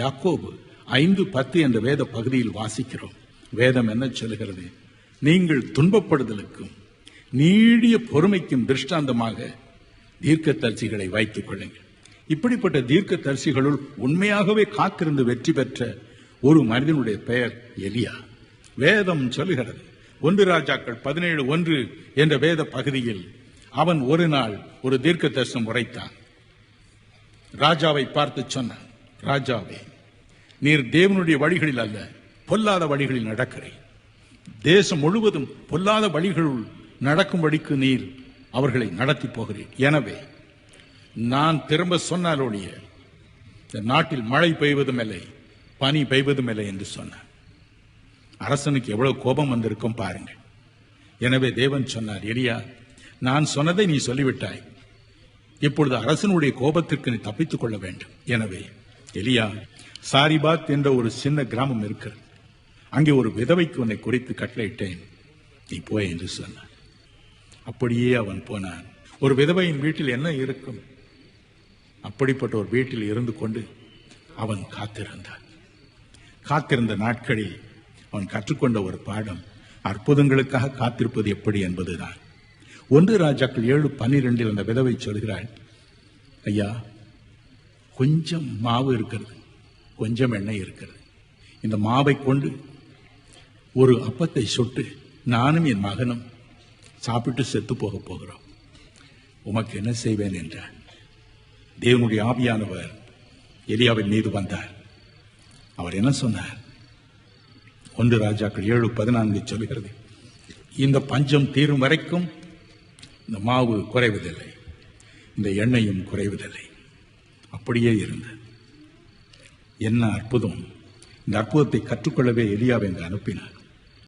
யாக்கோபு ஐந்து பத்து என்ற வேத பகுதியில் வாசிக்கிறோம். வேதம் என்ன சொல்கிறது நீங்கள் துன்பப்படுதலுக்கும் நீடிய பொறுமைக்கும் திருஷ்டாந்தமாக தீர்க்க தரிசிகளை வைத்துக் கொள்ளுங்கள். இப்படிப்பட்ட தீர்க்க தரிசிகளுள் உண்மையாகவே காத்திருந்து வெற்றி பெற்ற ஒரு மனிதனுடைய பெயர் எலியா. வேதம் சொல்லுகிறது ஒன்று ராஜாக்கள் பதினேழு ஒன்று என்ற வேத பகுதியில் அவன் ஒரு நாள் ஒரு தீர்க்க தரிசனம் உரைத்தான். ராஜாவை பார்த்து சொன்னான் ராஜாவே நீர் தேவனுடைய வழிகளில் அல்ல பொல்லாத வழிகளில் நடக்கிறேன் தேசம் முழுவதும் பொல்லாத வழிகளுள் நடக்கும்படிக்கு நீர் அவர்களை நடத்தி போகிறேன் எனவே நான் திரும்ப சொன்னால் இந்த நாட்டில் மழை பெய்வதும் இல்லை பனி பெய்வதும் இல்லை என்று சொன்னார். அரசனுக்கு எவ்வளவு கோபம் வந்திருக்கும் பாருங்கள். எனவே தேவன் சொன்னார் எரியா நான் சொன்னதை நீ சொல்லிவிட்டாய். இப்பொழுது அரசனுடைய கோபத்திற்கு நீ தப்பித்துக் கொள்ள வேண்டும். எனவே எலியா சாரிபாத் என்ற ஒரு சின்ன கிராமம் இருக்கிறது. அங்கே ஒரு விதவைக்கு உன்னை குறித்து கட்டளையிட்டேன். நீ போய் என்று சொன்னான். அப்படியே அவன் போனான். ஒரு விதவையின் வீட்டில் என்ன இருக்கும்? அப்படிப்பட்ட ஒரு வீட்டில் இருந்து கொண்டு அவன் காத்திருந்தான். காத்திருந்த நாட்களில் அவன் கற்றுக்கொண்ட ஒரு பாடம் அற்புதங்களுக்காக காத்திருப்பது எப்படி என்பதுதான். ஒன்று ராஜாக்கள் ஏழு பன்னிரெண்டில் அந்த விதவை சொல்கிறாள் ஐயா கொஞ்சம் மாவு இருக்கிறது. கொஞ்சம் எண்ணெய் இருக்கிறது. இந்த மாவை கொண்டு ஒரு அப்பத்தை சுட்டு நானும் என் மகனும் சாப்பிட்டு செத்து போக போகிறோம். உமக்கு என்ன செய்வேன் என்றார் தேவனுடைய ஆவியானவர் எலியாவின் மீது வந்தார். அவர் என்ன சொன்னார்? ஒன்று ராஜாக்கள் ஏழு பதினான்கு சொல்கிறது இந்த பஞ்சம் தீரும் வரைக்கும் இந்த மாவு குறைவதில்லை. இந்த எண்ணெயும் குறைவதில்லை. அப்படியே இருந்தது என்ன அற்புதம். இந்த அற்புதத்தை கற்றுக்கொள்ளவே எலியாவை அங்கு அனுப்பினார்.